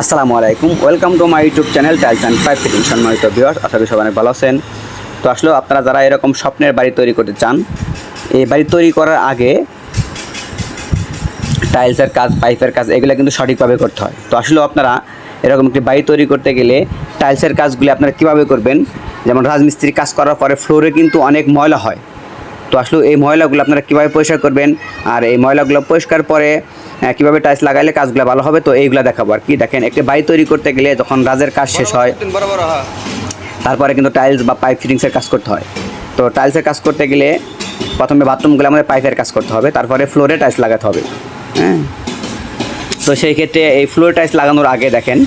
আসসালামু আলাইকুম, welcome to my YouTube channel tiles and pipe fitting সম্মানিত ভিউয়ার্স, আশা করি সবাই ভালো আছেন। তো আসলে আপনারা যারা এরকম স্বপ্নের বাড়ি তৈরি করতে চান, এই বাড়ি তৈরি করার আগে টাইলসের কাজ পাইপের কাজ, এগুলো কিন্তু সঠিকভাবে করতে হয়। তো আসলে আপনারা এরকম একটি বাড়ি তৈরি করতে গেলে টাইলসের কাজগুলি আপনারা কীভাবে করবেন? যেমন রাজমিস্ত্রি কাজ করার পরে ফ্লোরে কিন্তু অনেক ময়লা হয়। তো আসলে এই ময়লাগুলো আপনারা কীভাবে পরিষ্কার করবেন? আর এই ময়লাগুলো পরিষ্কার পরে কীভাবে টাইলস লাগাইলে কাজগুলো ভালো হবে? তো এইগুলো দেখাবো আর কি। দেখেন একটি বাড়ি তৈরি করতে গেলে যখন রাজের কাজ শেষ হয় হ্যাঁ। তারপরে কিন্তু টাইলস বা পাইপ ফিটিংসের কাজ করতে হয়। তো টাইলসের কাজ করতে গেলে প্রথমে বাথরুমগুলো আমাদের পাইপের কাজ করতে হবে তারপরে ফ্লোরে টাইলস লাগাতে হবে। হ্যাঁ? তো সেই ক্ষেত্রে এই ফ্লোর টাইলস লাগানোর আগে দেখেন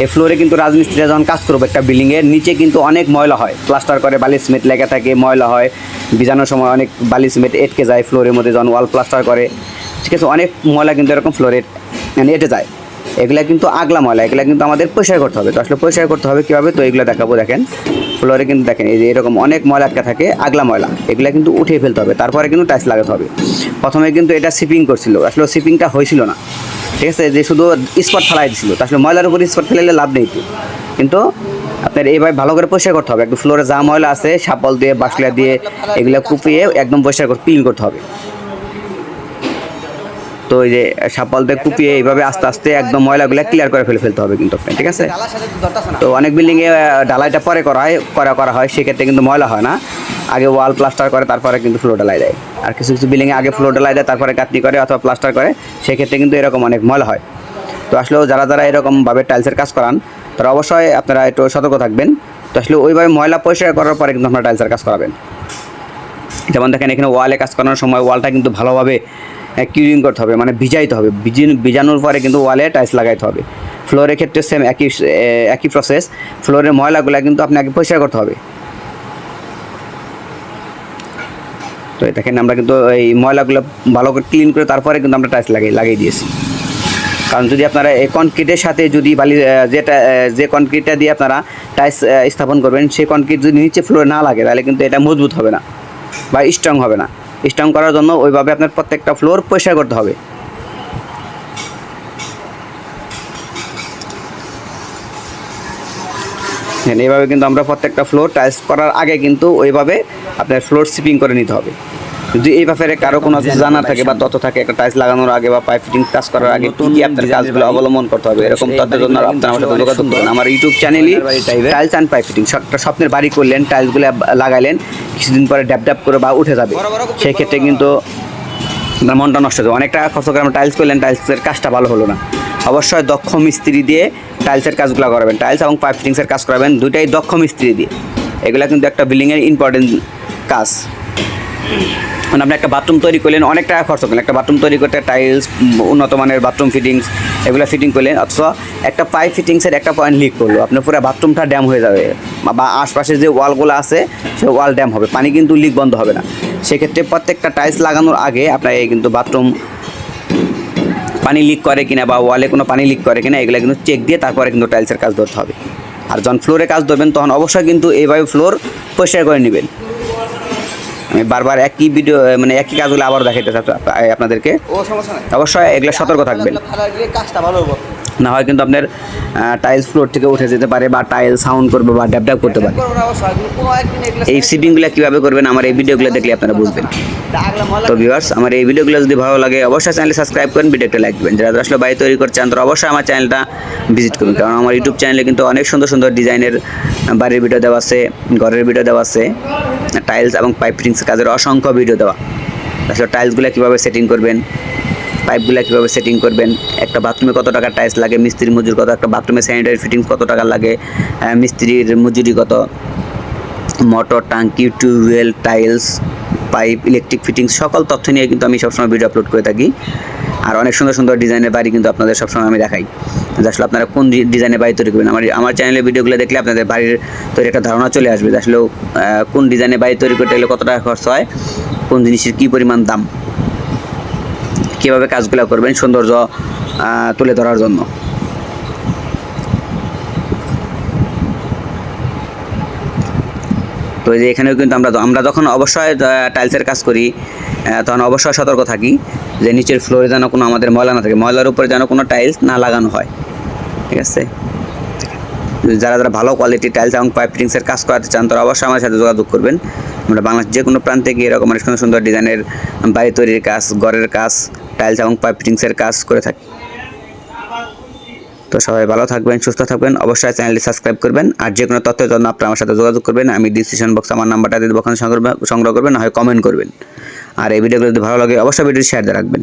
এই ফ্লোরে কিন্তু রাজমিস্ত্রিরা যখন কাজ করব একটা বিল্ডিংয়ের নিচে কিন্তু অনেক ময়লা হয়। প্লাস্টার করে, বালি সিমেন্ট লেগে থাকে, ময়লা হয়। বিজানোর সময় অনেক বালি সিমেন্ট এটকে যায় ফ্লোরের মধ্যে, যখন ওয়াল প্লাস্টার করে। ঠিক আছে, অনেক ময়লা কিন্তু এরকম ফ্লোরে মানে এটে যায়। এগুলা কিন্তু আগলা ময়লা, এগুলা কিন্তু আমাদের পরিষ্কার করতে হবে। তো আসলে পরিষ্কার করতে হবে কীভাবে? তো এগুলো দেখাবো, দেখেন। ফ্লোরে কিন্তু দেখেন, এই যে এরকম অনেক ময়লা আটকে থাকে, আগলা ময়লা। এগুলা কিন্তু উঠিয়ে ফেলতে হবে, তারপরে কিন্তু টাইলস লাগাতে হবে। প্রথমে কিন্তু এটা সিপিং করছিল, আসলে সিপিংটা হয়েছিল না। ঠিক আছে, যে শুধু স্পট ফেলাই দিছিল আসলে ময়লার উপর স্পট ফেলাইলে লাভ নেই তো। কিন্তু আপনার এইভাবে ভালো করে পরিষ্কার করতে হবে একটু ফ্লোরে যা ময়লা আছে, সাপল দিয়ে, বাসলা দিয়ে, এগুলো কুপিয়ে একদম পরিষ্কার করে ক্লিন করতে হবে। তো এই যে সাপল দিয়ে কুপিয়ে এইভাবে আস্তে আস্তে একদম ময়লাগুলো ক্লিয়ার করে ফেলে ফেলতে হবে কিন্তু ঠিক আছে? তো অনেক বিল্ডিংয়ে ঢালাইটা পরে করা হয়, করা করা হয়, সেক্ষেত্রে কিন্তু ময়লা হয় না। আগে ওয়াল প্লাস্টার করে, তারপরে কিন্তু ফ্লোর ঢালাই দেয়। আর কিছু কিছু বিল্ডিংয়ে আগে ফ্লোর ঢালাই দেয়, তারপরে কাটনি করে অথবা প্লাস্টার করে, সেক্ষেত্রে কিন্তু এরকম অনেক ময়লা হয়। তো আসলেও যারা যারা এরকমভাবে টাইলসের কাজ করান, তারা অবশ্যই আপনারা একটু সতর্ক থাকবেন। তো আসলে ওইভাবে ময়লা পরিষ্কার করার পরে কিন্তু আপনারা টাইলসের কাজ করাবেন। যেমন দেখেন, এখানে ওয়ালে কাজ করানোর সময় ওয়ালটা কিন্তু ভালোভাবে কিউরিং করতে হবে মানে ভিজাইতে হবে। ভিজি- ভিজানোর পরে কিন্তু ওয়ালে টাইলস লাগাইতে হবে। ফ্লোরের ক্ষেত্রে সেম একই একই প্রসেস ফ্লোরের ময়লাগুলো কিন্তু আপনাকে পরিষ্কার করতে হবে। তো দেখেন, আমরা কিন্তু এই ময়লাগুলো ভালো করে ক্লিন করে তারপরে কিন্তু আমরা টাইলস লাগিয়ে লাগিয়ে দিয়েছি। কারণ যদি আপনারা এই কনক্রিটের সাথে যদি বালি যেটা যে কনক্রিটটা দিয়ে আপনারা টাইলস স্থাপন করবেন, সেই কনক্রিট যদি নিচে ফ্লোরে না লাগে, তাহলে কিন্তু এটা মজবুত হবে না বা স্ট্রং হবে না। স্ট্রং করার জন্য ওইভাবে আপনার প্রত্যেকটা ফ্লোর পরিষ্কার করতে হবে। এইভাবে কিন্তু আমরা প্রত্যেকটা ফ্লোর টাইলস করার আগে কিন্তু ওইভাবে আপনার ফ্লোর সিপিং করে নিতে হবে। যদি এই ব্যাপারে কারও কোনো কিছু জানা থাকে বা তথ্য থাকে একটা টাইলস লাগানোর আগে বা পাইপ ফিটিং কাজ করার আগে কি কি আপনার কাজগুলো অবলম্বন করতে হবে? এরকম তথ্যের জন্য আপনার আমার সাথে যোগাযোগ করুন। আমার ইউটিউব চ্যানেলই টাইলস অ্যান্ড পাইপ ফিটিং একটা স্বপ্নের বাড়ি করলেন টাইলসগুলো লাগাইলেন কিছুদিন পরে ড্যাপ ড্যাপ করে বা উঠে যাবে। সেই ক্ষেত্রে কিন্তু আপনার মনটা নষ্ট হয়ে যাবে। অনেক টাকা খরচ করে আমরা টাইলস করলেন টাইলসের কাজটা ভালো হলো না। অবশ্যই দক্ষ মিস্ত্রি দিয়ে টাইলসের কাজগুলো করাবেন। টাইলস এবং পাইপ ফিটিংসের কাজ করাবেন দুইটাই দক্ষ মিস্ত্রি দিয়ে। এগুলো কিন্তু একটা বিল্ডিংয়ের ইম্পর্টেন্ট কাজ। মানে আপনি একটা বাথরুম তৈরি করলেন, অনেক টাকা খরচ করলেন একটা বাথরুম তৈরি করতে টাইলস উন্নত মানের বাথরুম ফিটিংস এগুলো ফিটিং করলেন। অথচ একটা পাইপ ফিটিংসের একটা পয়েন্ট লিক করল। আপনার পুরো বাথরুমটা ড্যাম হয়ে যাবে। বা- আশপাশে যে ওয়ালগুলো আছে, সে ওয়াল ড্যাম হবে। পানি কিন্তু লিক বন্ধ হবে না। সেক্ষেত্রে প্রত্যেকটা টাইলস লাগানোর আগে আপনার কিন্তু বাথরুম পানি লিক করে কিনা বা ওয়ালে কোনো পানি লিক করে কিনা, এগুলো কিন্তু চেক দিয়ে তারপরে কিন্তু টাইলসের কাজ ধরতে হবে। আর যখন ফ্লোরে কাজ ধরবেন, তখন অবশ্যই কিন্তু এইভাবে ফ্লোর পরিষ্কার করে নেবেন। আমি বারবার একই ভিডিও মানে একই কাজগুলো আবার দেখাইতে আপনাদেরকে। অবশ্যই এগুলো সতর্ক থাকবেন। কাজটা ভালো না হয় কিন্তু আপনার টাইলস ফ্লোর থেকে উঠে যেতে পারে বা টাইল সাউন্ড করবে বা ড্যাব করতে পারে। এই সিটিংগুলো কীভাবে করবেন আমার এই ভিডিওগুলো দেখলে আপনারা বুঝবেন। তো ভিউয়ার্স আমার এই ভিডিওগুলো যদি ভালো লাগে, অবশ্যই চ্যানেলে সাবস্ক্রাইব করেন ভিডিওটা লাইক দেবেন। যারা আসলে বাড়ি তৈরি করছেন তারা অবশ্যই আমার চ্যানেলটা ভিজিট করুন। কারণ আমার ইউটিউব চ্যানেলে কিন্তু অনেক সুন্দর সুন্দর ডিজাইনের বাড়ির ভিডিও দেওয়া আছে, ঘরের ভিডিও দেওয়া আছে টাইলস এবং পাইপ ফিটিংস কাজের অসংখ্য ভিডিও দেওয়া। আসলে টাইলসগুলো কীভাবে সেটিং করবেন পাইপগুলো কীভাবে সেটিং করবেন? একটা বাথরুমে কত টাকা টাইলস লাগে? মিস্ত্রির মজুরি কত? একটা বাথরুমে স্যানিটারি ফিটিং কত টাকা লাগে? মিস্ত্রির মজুরি কত? মোটর টাঙ্কি tubewell tiles pipe electric fitting সকল তথ্য নিয়ে কিন্তু আমি সবসময় ভিডিও আপলোড করে থাকি। আর অনেক সুন্দর সুন্দর ডিজাইনের বাড়ি কিন্তু আপনাদের সবসময় আমি দেখাই। যে আসলে আপনারা কোন ডিজাইনের বাড়ি তৈরি করবেন? আমার আমার চ্যানেলের ভিডিওগুলো দেখলে আপনাদের বাড়ির তৈরি একটা ধারণা চলে আসবে আসলে কোন ডিজাইনের বাড়ি তৈরি করতে গেলে কত টাকা খরচ হয়? কোন জিনিসের কী পরিমাণ দাম? কীভাবে কাজগুলো করবেন সৌন্দর্য তুলে ধরার জন্য? তো যে এখানেও কিন্তু আমরা আমরা যখন অবশ্যই টাইলসের কাজ করি তখন অবশ্যই সতর্ক থাকি যে নিচের ফ্লোরে যেন কোনো আমাদের ময়লা না থাকে। ময়লার উপরে যেন কোনো টাইলস না লাগানো হয়। ঠিক আছে? যারা যারা ভালো কোয়ালিটি টাইলস এবং পাইপ ফিটিংসের কাজ করাতে চান, তারা অবশ্যই আমার সাথে যোগাযোগ করবেন। আমরা বাংলাদেশ যে কোনো প্রান্তে গিয়ে এরকম অনেক সুন্দর সুন্দর ডিজাইনের বাড়ি তৈরির কাজ, ঘরের কাজ টাইলস এবং পাইপ ফিটিংসের কাজ করে থাকি। তো সবাই ভালো থাকবেন, সুস্থ থাকবেন। অবশ্যই চ্যানেলটি সাবস্ক্রাইব করবেন। আর যে কোনো তথ্যের জন্য আপনারা আমার সাথে যোগাযোগ করবেন। আমি ডিসক্রিপশন বক্সে আমার নাম্বারটা দিয়ে ওখানে সংগ্রহ সংগ্রহ করবেন, না হয় কমেন্ট করবেন। আর এই ভিডিওগুলো যদি ভালো লাগে, অবশ্যই ভিডিওটি শেয়ার দিয়ে রাখবেন।